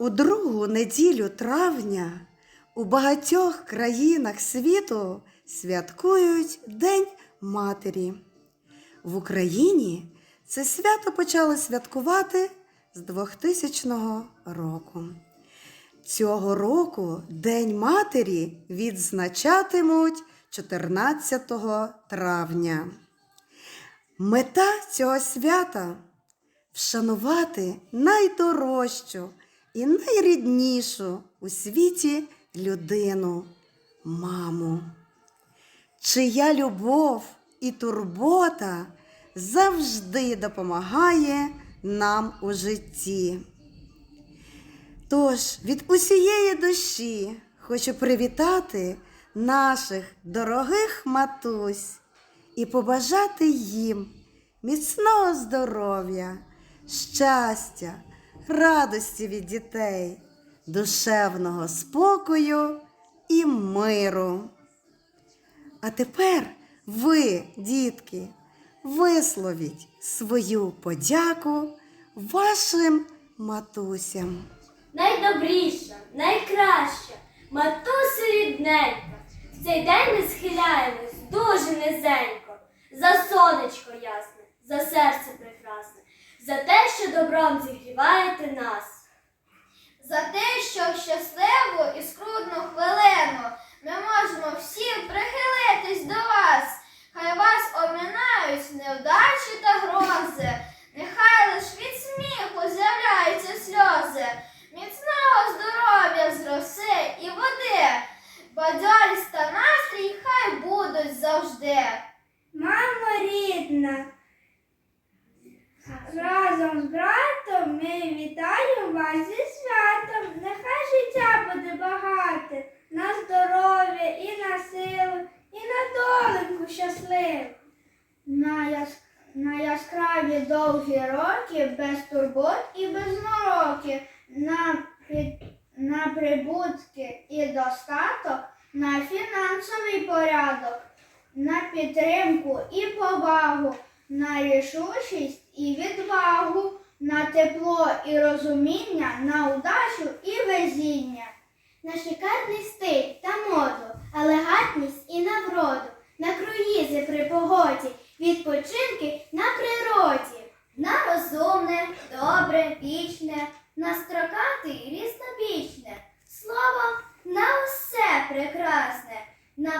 У другу неділю травня у багатьох країнах світу святкують День Матері. В Україні це свято почали святкувати з 2000 року. Цього року День Матері відзначатимуть 14 травня. Мета цього свята вшанувати найдорожчу і найріднішу у світі людину маму, чия любов і турбота завжди допомагає нам у житті. Тож від усієї душі хочу привітати наших дорогих матусь і побажати їм міцного здоров'я, щастя, радості від дітей, душевного спокою і миру. А тепер ви, дітки, висловіть свою подяку вашим матусям. Найдобріша, найкраща, матуся рідненька. В цей день ми схиляємось дуже низенько. За сонечко ясне, за серце прекрасне, за те, що добром зігріваєте нас. За те, що щасливу і скрутну хвилину ми можемо всі прихилитись до вас. Хай вас оминають невдачі та грози. Нехай лиш від сміху з'являються сльози. Міцного здоров'я з роси і води. Бадьорість та настрій хай будуть завжди. Мамо рідна, разом з братом ми вітаємо вас зі святом. Нехай життя буде багате, на здоров'я і на силу, і на доленьку щасливу. На, яс... на яскраві довгі роки, без турбот і без мороки, на, на прибутки і достаток, на фінансовий порядок на підтримку і повагу, на рішучість і відвагу, на тепло і розуміння, на удачу і везіння. На шикарний стиль та моду, елегантність і на вроду, на круїзи при погоді, відпочинки на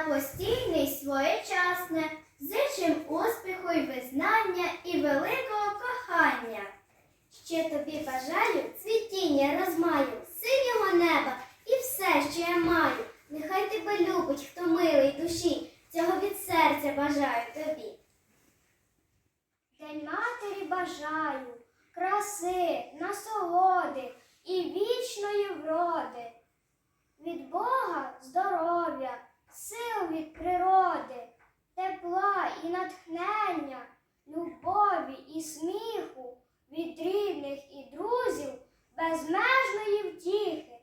на постійне й своєчасне, зичим успіху й визнання і великого кохання. Ще тобі бажаю цвітіння розмаю, синього неба і все, що я маю. Нехай тебе любить, хто милий душі, цього від серця бажаю тобі. День матері бажаю, краси, насолоди і вічної вроди. Від Бога здоров'я, сил від природи, тепла і натхнення, любові і сміху, від рідних і друзів, безмежної втіхи.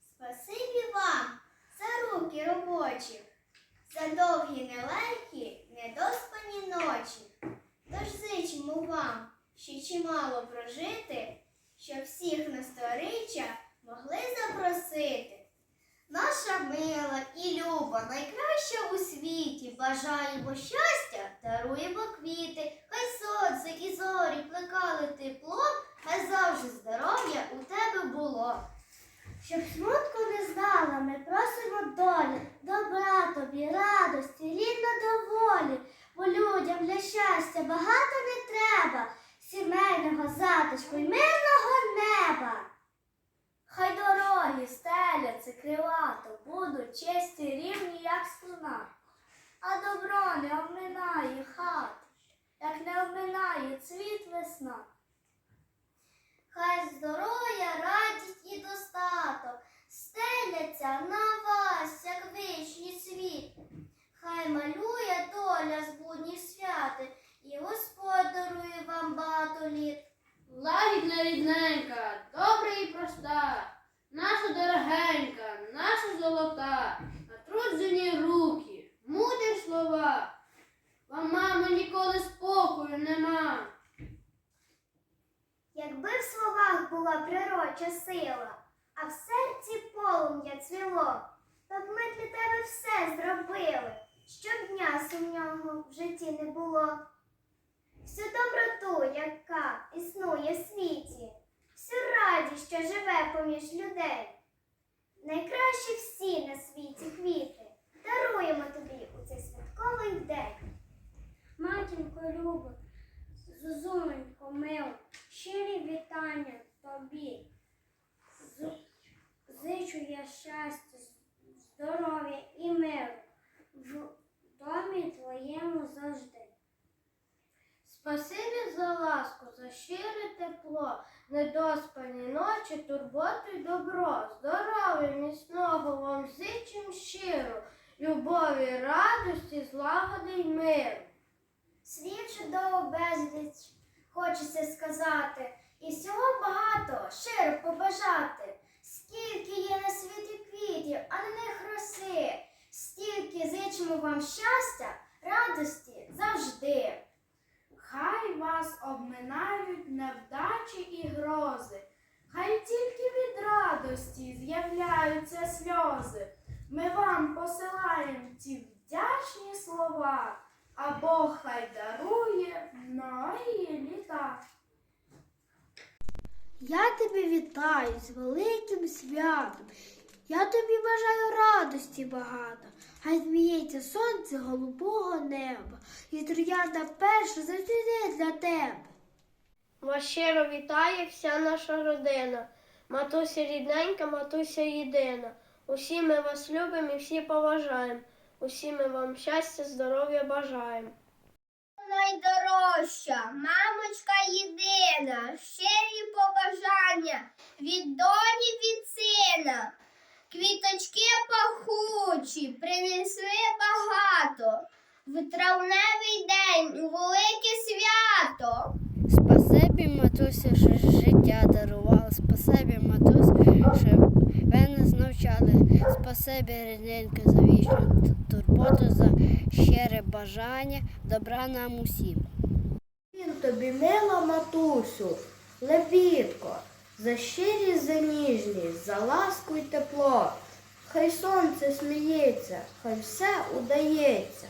Спасибі вам за руки робочі, за довгі нелегкі, недоспані ночі. Тож зичимо вам, ще чимало прожити, щоб всіх на сторіччя могли запросити. Наша мила і люба, найкраща у світі, бажаємо щастя, даруємо квіти, хай сонце і зорі плекали тепло, хай завжди здоров'я у тебе було. Щоб смутку не знала, ми просимо долі, добра тобі, радості, рідна доволі, бо людям для щастя багато не треба, сімейного затишку й мирного неба. Хай дороги стеляться крилато, будуть чисті рівні, як струна. А добро не оминає хат, як не оминає цвіт весна. Хай здоров'я, радість і достаток стеляться на вас, як вищий світ. Хай малює доля збудні святи, і Господь дарує вам багато літ. Лагідна рідненька, добра і проста, наша дорогенька, наша золота, натруджені руки, мудрі слова. Вам, мамо, ніколи спокою нема. Якби в словах була прироча сила, а в серці полум'я цвіло, то ми для тебе все зробили, щоб дня сумнього в житті не було. Всю доброту, яка існує в світі, всю радість, що живе поміж людей. Найкращі всі на світі квіти даруємо тобі у цей святковий день. Матінко люба, зозуленько мила, щирі вітання тобі. З- Зичу я щастя, здоров'я і миру в домі твоєму завжди. Спасибі за ласку, за щире тепло, недоспані ночі, турботу й добро, здоров'я міцного вам зичим щиро, любові, радості, злагоди й миру. Світ чудово безліч, хочеться сказати, і всього багато щиро побажати. Скільки є на світі квітів, а на них роси, стільки зичимо вам щастя, радості завжди. Хай вас обминають невдачі і грози, хай тільки від радості з'являються сльози. Ми вам посилаємо ці вдячні слова, а Бог хай дарує многі літа. Я тебе вітаю з великим святом. Я тобі бажаю радості багато. Хай зміється сонце голубого неба, і троянда перша зацвіте для тебе. Вас щиро вітає вся наша родина. Матуся рідненька, матуся єдина. Усі ми вас любимо і всі поважаємо. Усі ми вам щастя, здоров'я бажаємо. Найдорожча, мамочка єдина, щирі побажання від доні від сина. Квіточки пахучі, принесли багато. В травневий день у велике свято. Спасибі, матусю, що життя дарувала. Спасибі, матусь, що ви нас навчали. Спасибі, рідненька, за вічну турботу, за щире бажання, добра нам усім. Він тобі мила матусю, лебідко, за щирість, за ніжність, за ласку й тепло. Хай сонце сміється, хай все удається.